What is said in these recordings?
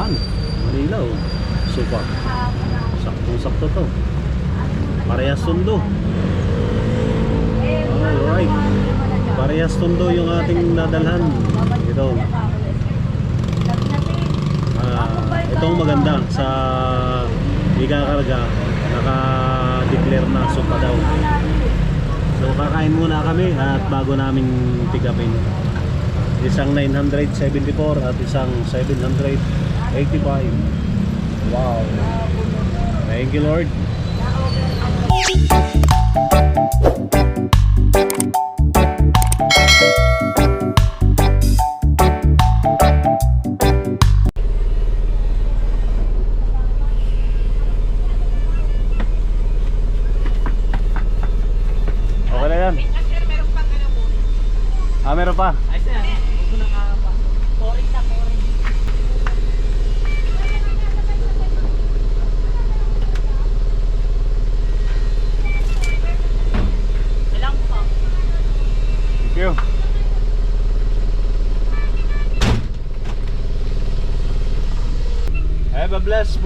Yan, Manila oh. Super. Saktong-sakto to. Parehas sundo. Alright. Parehas sundo yung ating nadalhan. Ito. Ah, itong maganda sa ikakarga. Naka-declare na sopa daw. So kakain muna kami at bago namin pick-upin. Isang 974 at isang 785. Wow. Thank you Lord. Okay na yan. Ah, meron pa.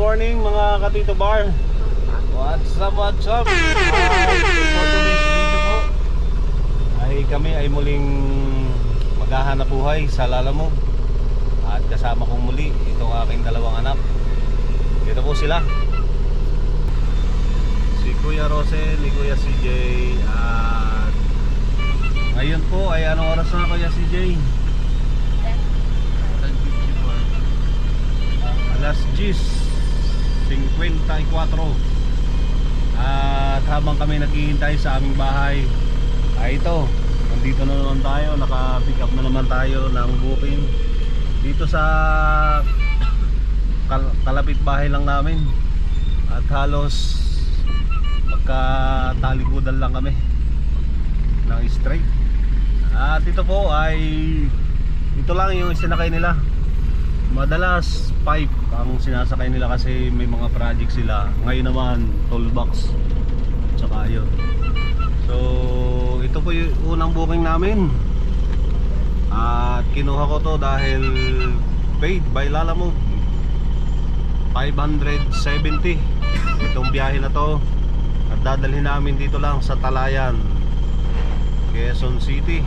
Morning mga katito bar. What's up, what's up? Uh, for today's video po ay kami ay muling maghahanap buhay sa Lalamog at kasama kong muli itong aking dalawang anak. Dito po sila. Si Kuya Rosel, ni Kuya CJ at ngayon po ay anong oras na Kuya CJ? Alas 54 at habang kami naghihintay sa aming bahay ay ito nandito na naman tayo. Naka pick up na naman tayo ng booking. Dito sa kal kalapit bahay lang namin. At halos magkatalikudan lang kami ng straight. At ito po ay ito lang yung sinakay nila. Madalas 5 tamang sinasakay nila kasi may mga project sila. Ngayon naman toolbox tsaka yun. So ito po yung unang booking namin. At kinuha ko to dahil paid by Lalamove 570 itong biyahe na to. At dadalhin namin dito lang sa Talayan Quezon City.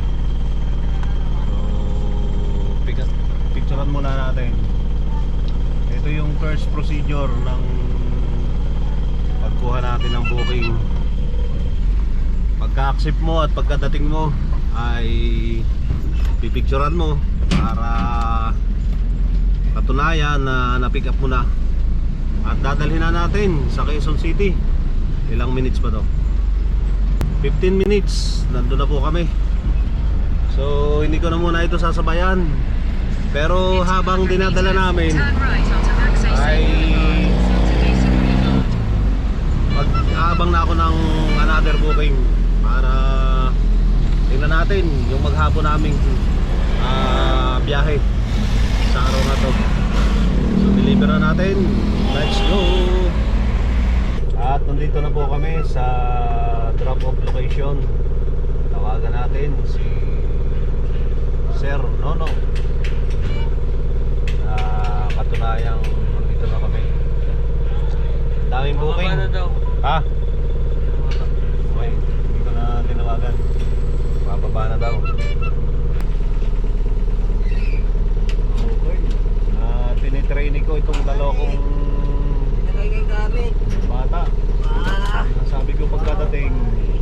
So picturean muna natin ito yung first procedure ng pagkuha natin ng booking. Pagka-accept mo at pagkadating mo ay pipicturean mo para katunayan na na-pick up mo na. At dadalhin na natin sa Quezon City. Ilang minutes pa to? 15 minutes. Nandun na po kami. So hindi ko na muna ito sasabayan pero habang dinadala namin ay mag-aabang na ako ng another booking para tingnan natin yung maghapon naming ah, biyahe sa araw na to. So deliver na natin. Let's go! At nandito na po kami sa drop off location. Tawagan natin si Sir Nono katunayang nandito na kami. Ang Daming booking. na daw. Ha? Okay, hindi ko na tinawagan. Bababa na daw. Okay. Uh, tinitraining ko itong dalawang Nagay kay gamit. bata. Ah. Sabi ko pagkadating,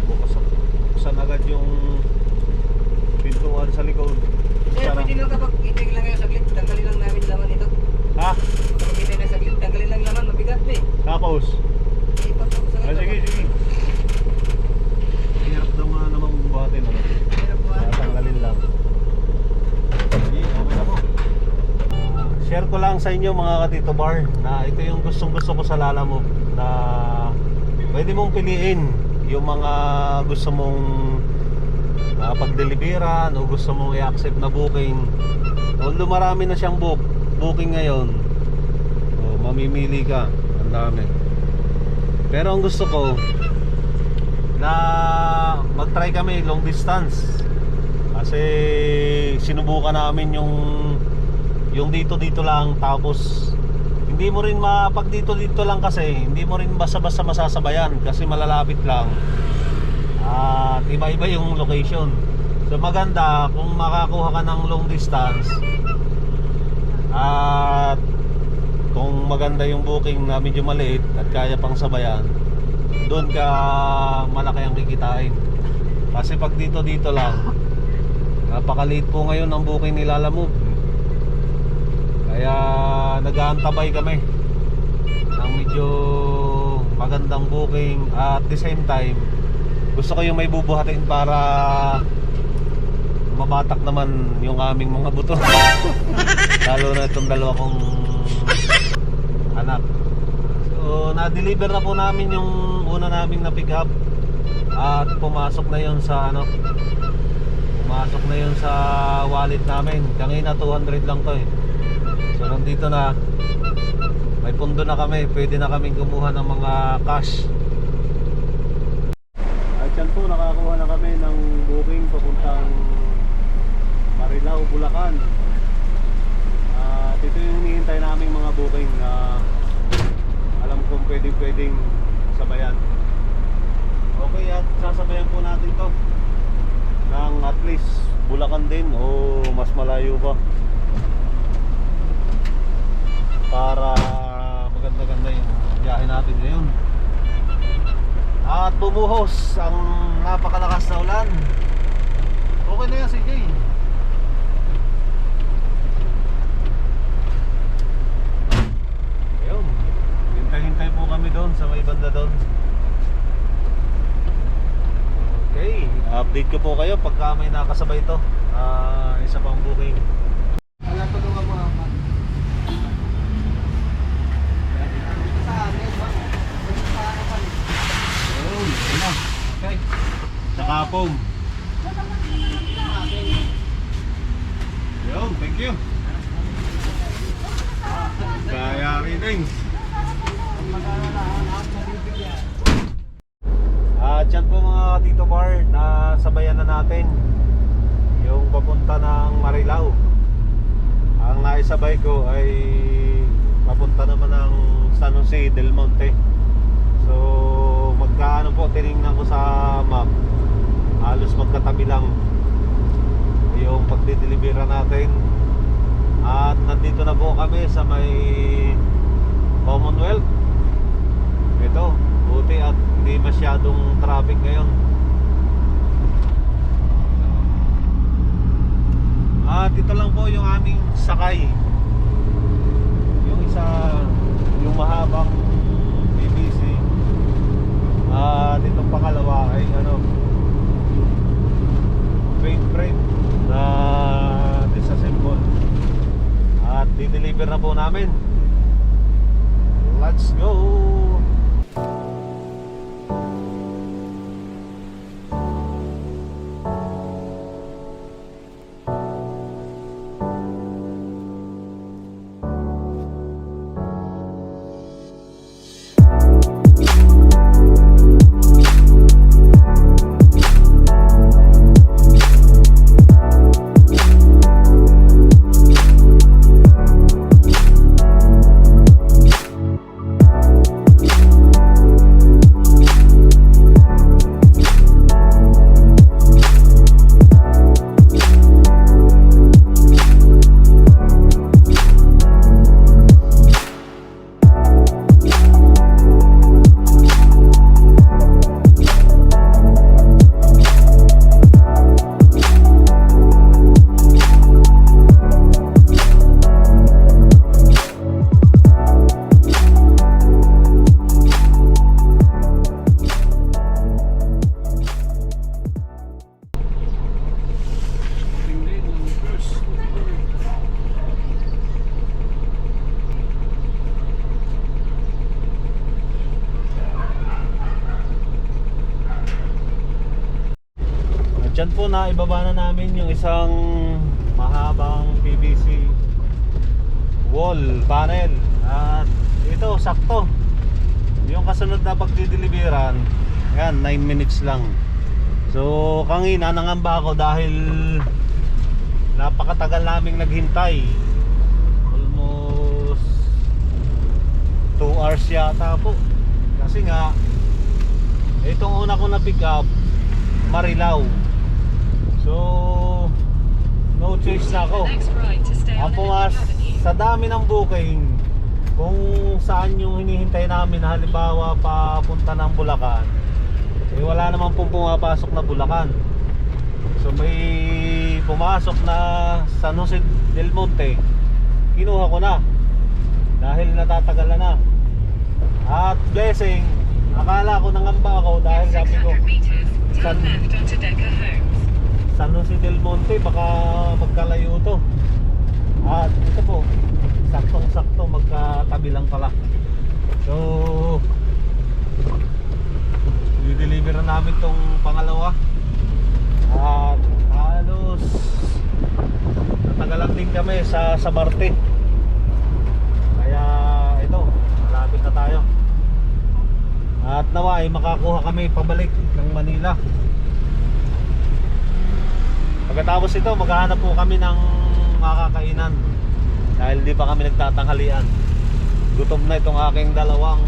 bukas, buksan agad yung pintuan sa likod. Sir, Para- pwede lang kapag itig lang kayo saglit, tanggalin lang namin laman ito. Ha? Kapag itig na saglit, tanggalin lang laman, mabigat na eh. Tapos? Eh, pag sa Ah, sige, sige. Hirap daw nga namang buhatin. Ano? Hirap po, ah. Tatanggalin lang. Sige, okay na po. Share ko lang sa inyo mga katito bar na ito yung gustong gusto ko sa lala mo na pwede mong piliin yung mga gusto mong uh, pagdeliveran o gusto mong i-accept na booking. Although marami na siyang book, booking ngayon, o, mamimili ka. Ang dami. Pero ang gusto ko na mag-try kami long distance. Kasi sinubukan namin yung yung dito dito lang tapos hindi mo rin mapag dito dito lang kasi hindi mo rin basta-basta masasabayan kasi malalapit lang. At iba-iba yung location. So maganda kung makakuha ka ng long distance. At kung maganda yung booking na medyo maliit at kaya pang sabayan doon ka malaki ang kikitain. Kasi pag dito dito lang napakaliit po ngayon ang booking ni Lala Move kaya nag-aantabay kami ng medyo magandang booking. At the same time gusto ko yung may bubuhatin para mabatak naman yung aming mga buto. Lalo na itong dalawa kong anak. So na-deliver na po namin yung una naming na pick up at pumasok na yon sa ano pumasok na yon sa wallet namin. Kanina 200 lang to eh so nandito na. May pundo na kami. Pwede na kaming kumuha ng mga cash. At yan po nakakuha na kami ng booking papuntang Marilao, Bulacan. At ito yung hinihintay naming mga booking na alam kong pwedeng pwedeng sabayan. Okay at sasabayan po natin to. Ng at least Bulacan din o mas malayo pa para maganda-ganda yung biyahe natin ngayon. At bumuhos ang napakalakas na ulan. Okay na yan CJ ayun. Hintay-hintay po kami doon sa may banda doon. Okay update ko po kayo pagka may nakasabay ito Ah, isa pang booking Wala tulungan mo ako. Sa amin, ba? Sa harapan. ayun ayun na Okay. Sa kapong Yun, thank you. Kaya rin. At yan po mga Tito Bar, nasabayan na natin yung papunta ng Marilao. Ang naisabay ko ay papunta naman ng San Jose del Monte. So magkaano po, tinignan ko sa map, halos magkatabi lang yung pagdidelibera natin. At nandito na po kami sa may Commonwealth. Ito buti at hindi masyadong traffic ngayon. At ito lang po yung aming sakay. Yung isa yung mahabang BBC at itong pangalawa ay ano paint frame na disassemble at di-deliver na po namin. Let's go sakto yung kasunod na pagdideliveran yan 9 minutes lang so kangina nangamba ako dahil napakatagal naming naghintay almost bata po. Kasi nga, itong una ko na pick up, Marilao. So, no choice na ako. Ang pumas, sa dami ng booking, kung saan yung hinihintay namin, halimbawa papunta ng Bulacan, eh wala naman pong pumapasok na Bulacan. So may pumasok na San Jose del Monte, kinuha ko na. Dahil natatagalan na. At blessing, akala ko nangamba ako dahil sabi ko, 600 meters, San-. San Jose del Monte baka magkalayo to at ito po saktong sakto magkatabi lang pala. So i-deliver na namin tong pangalawa. At halos natagalan din kami sa sa Marte. Kaya ito malapit na tayo. At nawa ay makakuha kami pabalik ng Manila. Pagkatapos ito, maghahanap po kami ng makakainan dahil di pa kami nagtatanghalian. Gutom na itong aking dalawang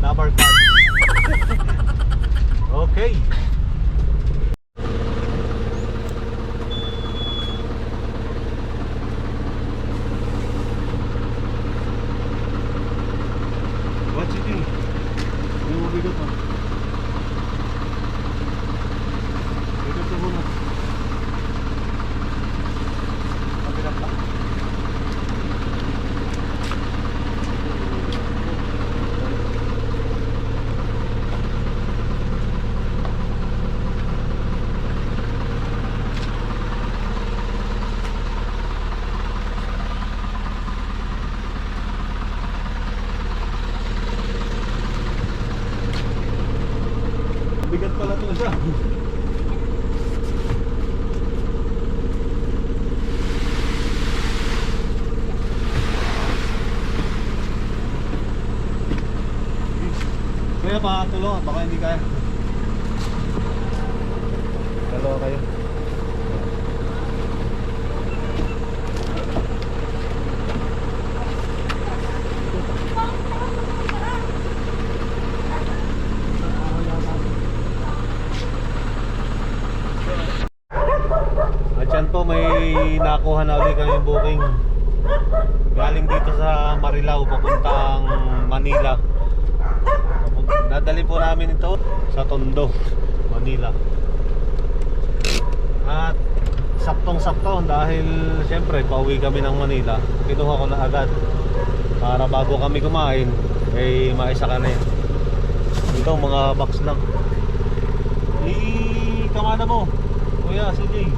number card. okay. What's it doing? Yung mabigot mo. Bigot ka muna. Mabigat ka? Bigat pala ito siya. Kaya pa tulungan, baka hindi kaya. Dalawa kayo. At yan po may nakuha na ulit kami booking Galing dito sa Marilao papuntang Manila Dadali po namin ito sa Tondo, Manila. At saktong sakto dahil siyempre pauwi kami ng Manila. Kinuha ko na agad. Para bago kami kumain ay maisa ka na yun. Ito mga box lang I-kamana mo. Kuya, sige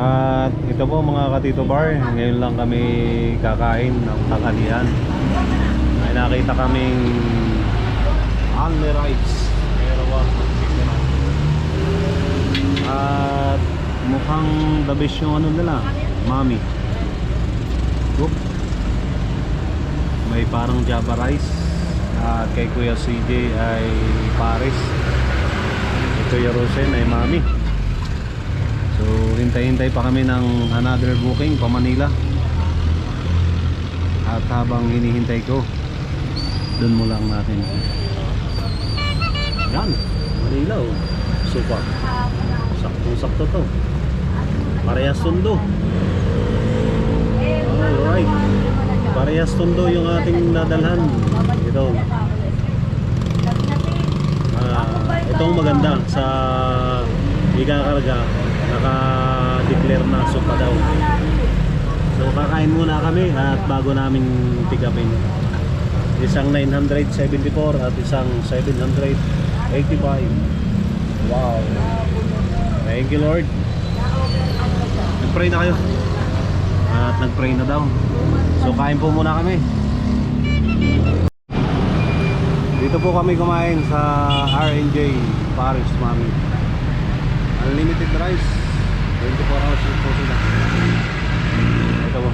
At ito po mga katito bar, ngayon lang kami kakain ng tanghalian. Nakita kaming only rice. Pero At mukhang the best yung ano nila, mami. Oop. May parang java rice. At kay Kuya CJ ay Paris. Kay Kuya Rosen ay mami. So, hintay-hintay pa kami ng another booking pa Manila. At habang hinihintay ko, doon mo lang natin. Yan, Manila oh. Super. Saktong-sakto to. Parehas tundo. Alright. Parehas tundo yung ating nadalhan. Ito. Ah, itong maganda sa ikakarga naka-declare na sopa daw so kakain muna kami at bago namin pick upin isang 974 at isang 785 wow. Thank you Lord. Nagpray na kayo. At nagpray na daw. So kain po muna kami. Dito po kami kumain sa R&J Paris Mami. Unlimited rice. 24 hours Ito po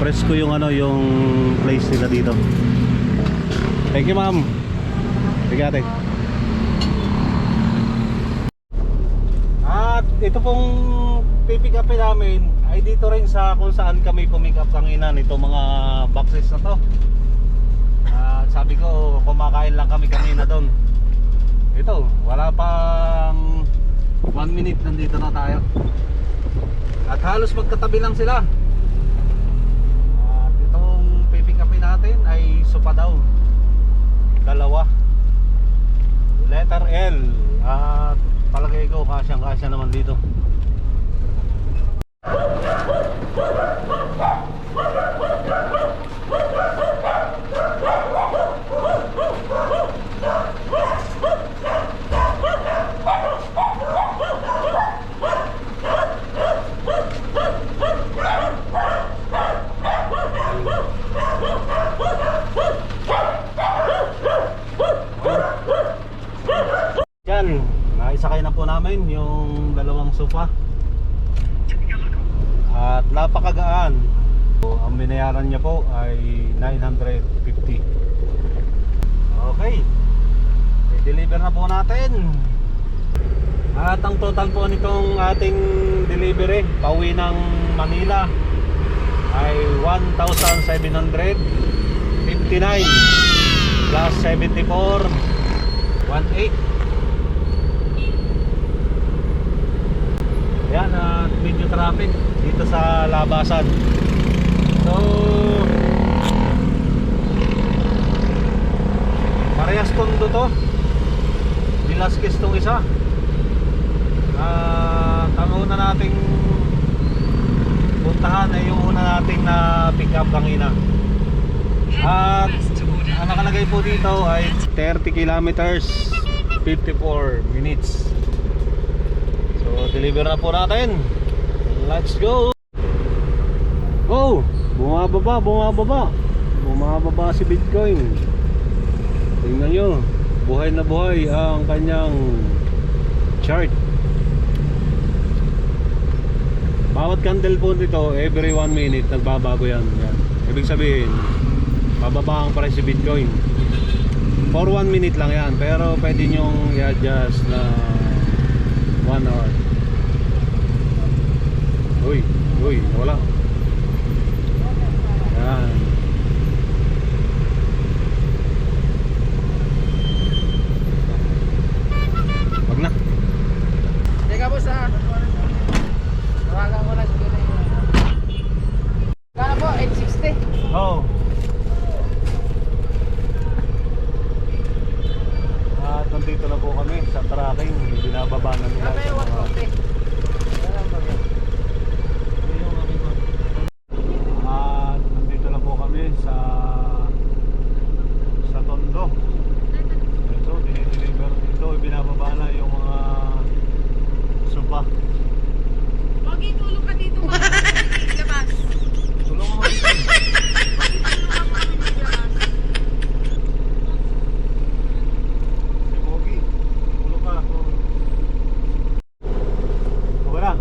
Presko yung ano yung place nila dito Thank you ma'am Sige ate At ito pong pipick upin namin ay dito rin sa kung saan kami pumick up kanina nito mga boxes na to. At sabi ko, kumakain lang kami kanina doon. Ito, wala pang 1 minute nandito na tayo. At halos magkatabi lang sila. At itong pipick upin natin ay sopa daw. Dalawa. Letter L. At palagay ko kasyang kasya naman dito. Yan, naisakay na po namin yung dalawang sofa. At napakagaan. So, ang binayaran niya po ay 950. Okay. I-deliver na po natin. At ang total po nitong ating delivery pauwi ng Manila. Ay 1,759 plus 74 1.8 Yan at medyo traffic dito sa labasan. So Parehas kondo to. Velasquez tong isa. At ang una nating puntahan ay yung una nating na pick up kanina At ang nakalagay po dito ay 30 kilometers 54 minutes. So deliver na po natin. Let's go! Oh Bumababa bumababa. Bumababa si Bitcoin. Tingnan nyo Buhay na buhay ang kanyang chart Bawat candle po dito Every 1 minute nagbabago yan, yan. Ibig sabihin bababa ang price sa Bitcoin. For 1 minute lang yan pero pwede nyong i-adjust na 1 hour. Uy uy wala. Yan wag na Teka boss ah. Tawagan ko na siguro yun. Kano po? 860? oh at nandito na po kami sa tracking binababa na nila sa mga 140? Kano ba yun? At nandito na po kami sa sa Tondo. Ito, dinideliver dito, ibinababa na yung mga sopa. Pogi, tulog ka dito mga labas. Tulong mo dito. Tulog ka mga labas. Si Pogi. Tulong ka. Okay na.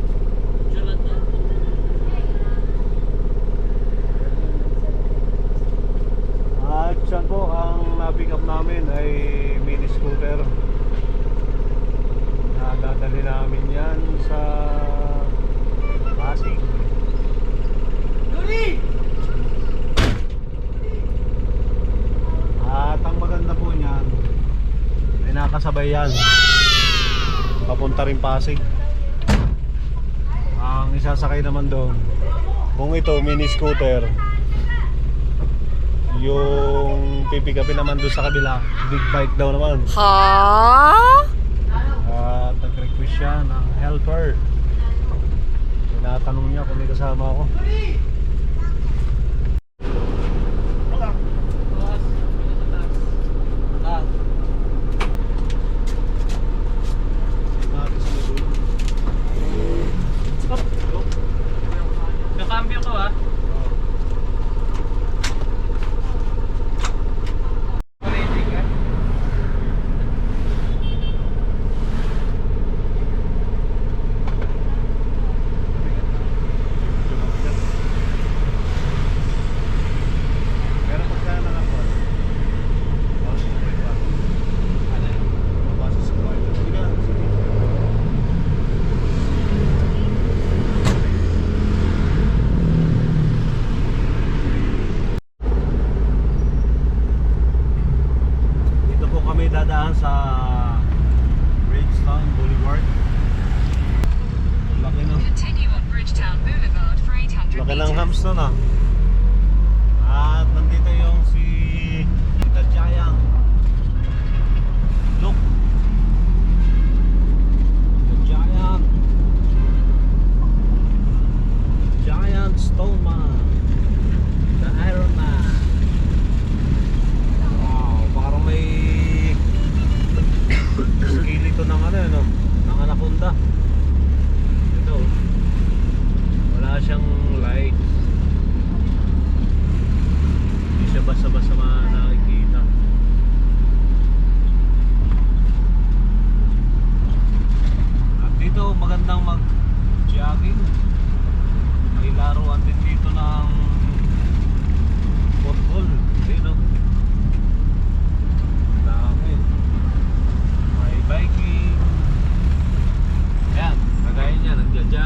At siya po, ang na-pick up namin ay mini scooter. Nadadali namin yan sa Pasig. At ang maganda po niyan, ay nakasabay yan. Papunta rin Pasig. Ang isasakay naman doon, kung ito mini scooter, yung pipikapin naman doon sa kabila, big bike daw naman. Ha? At nag-request siya ng helper. Tinatanong niya kung may kasama ako.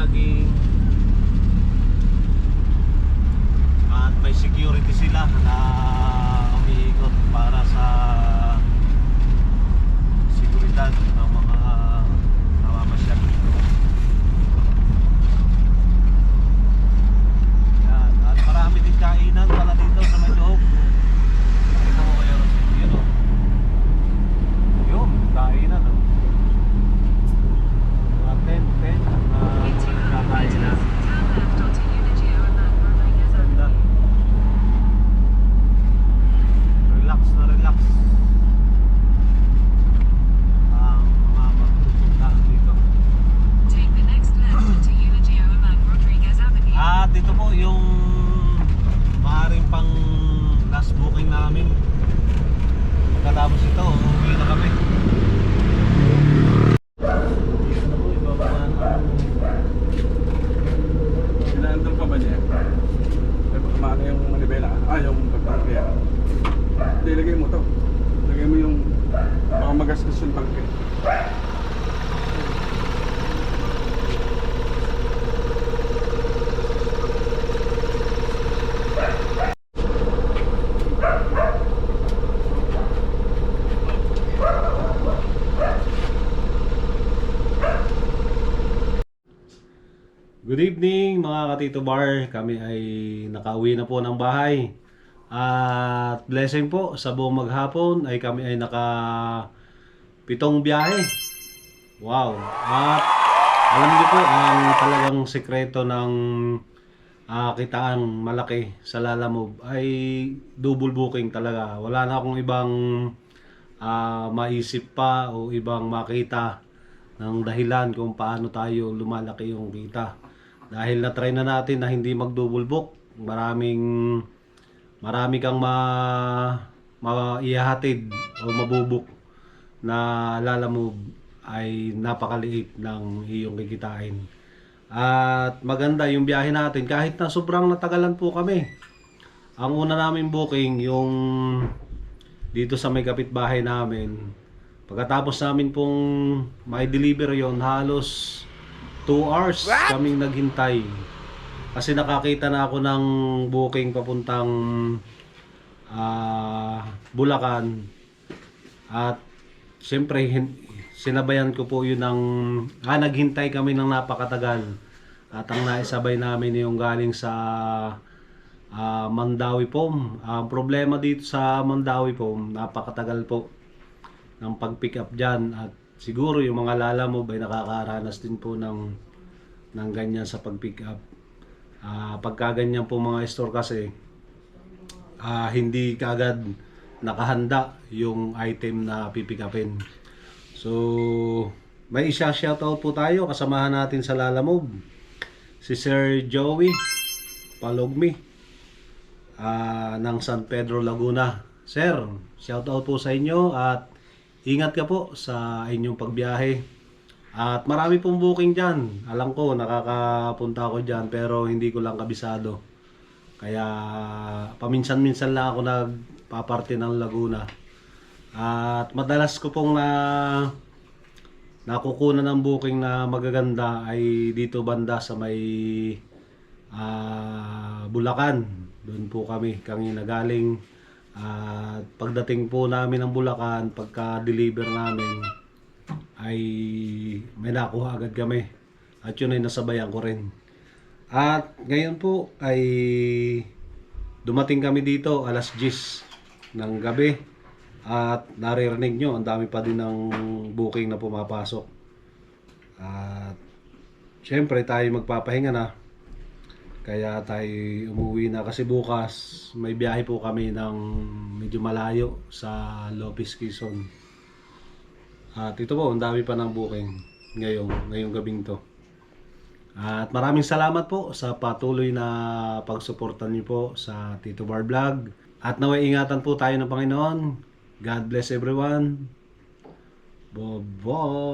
Nagja-jogging. At may security sila na umiikot para sa seguridad ng mga namamasyal dito. Yan. At marami din kainan pala dito sa may loob. Ito mo kayo, yun o. Yun, kainan o. Mga tent, tent, na In 200 kakainan. meters, turn left onto Unigio and then Rodriguez Ganda. Avenue. Relax na relax. Ang mga magpupunta dito. Take the next left onto Unigio and then Rodriguez Avenue. At ito po yung maaaring pang last booking namin. Pagkatapos ito, uuwi na kami. Dito na po, ibaba na. Inaandun pa ba niya? Ay, baka maano yung manibela. Ah, yung pagtangke. Hindi, ilagay mo to. Ilagay mo yung baka magastos yung tangke. Good evening mga katito bar. Kami ay nakauwi na po ng bahay. At blessing po sa buong maghapon ay kami ay naka pitong biyahe. Wow. At alam niyo po ang talagang sekreto ng ah, kitaan malaki sa Lalamove ay double booking talaga. Wala na akong ibang ah, maisip pa o ibang makita ng dahilan kung paano tayo lumalaki yung kita. Dahil na-try na natin na hindi mag-double book, maraming marami kang ma maihahatid o mabubuk na lalamove ay napakaliit ng iyong kikitain. At maganda yung biyahe natin kahit na sobrang natagalan po kami. Ang una namin booking yung dito sa may kapitbahay namin. Pagkatapos namin pong may deliver yon halos 2 hours kaming naghintay. Kasi nakakita na ako ng booking papuntang ah, Bulacan. At siyempre sinabayan ko po yun ng ah, naghintay kami ng napakatagal. At ang naisabay namin yung galing sa ah, Mandawi po. Ang problema dito sa Mandawi po, napakatagal po ng pag-pick up dyan at siguro yung mga lala mo ay nakakaranas din po ng ng ganyan sa pag-pick up. Ah, pagka ganyan po mga store kasi ah, hindi kagad nakahanda yung item na pipick upin. So, may isa shoutout po tayo kasamahan natin sa Lalamove. Si Sir Joey Palogmi ah, ng San Pedro Laguna. Sir, shoutout po sa inyo at ingat ka po sa inyong pagbiyahe. At marami pong booking dyan. Alam ko, nakakapunta ako dyan pero hindi ko lang kabisado. Kaya paminsan-minsan lang ako nagpaparte ng Laguna. At madalas ko pong na nakukunan ng booking na magaganda ay dito banda sa may ah, Bulacan. Doon po kami, kami nagaling. At pagdating po namin ng Bulacan, pagka-deliver namin, ay may nakuha agad kami. At yun ay nasabayan ko rin. At ngayon po ay dumating kami dito alas 10 ng gabi at naririnig nyo ang dami pa din ng booking na pumapasok. At syempre tayo magpapahinga na. Kaya tayo umuwi na kasi bukas may biyahe po kami ng medyo malayo sa Lopez Quezon. At ito po, ang dami pa ng booking ngayong, ngayong gabing to. At maraming salamat po sa patuloy na pagsuportan niyo po sa Tito Bar Vlog. At naway ingatan po tayo ng Panginoon. God bless everyone. Bye-bye.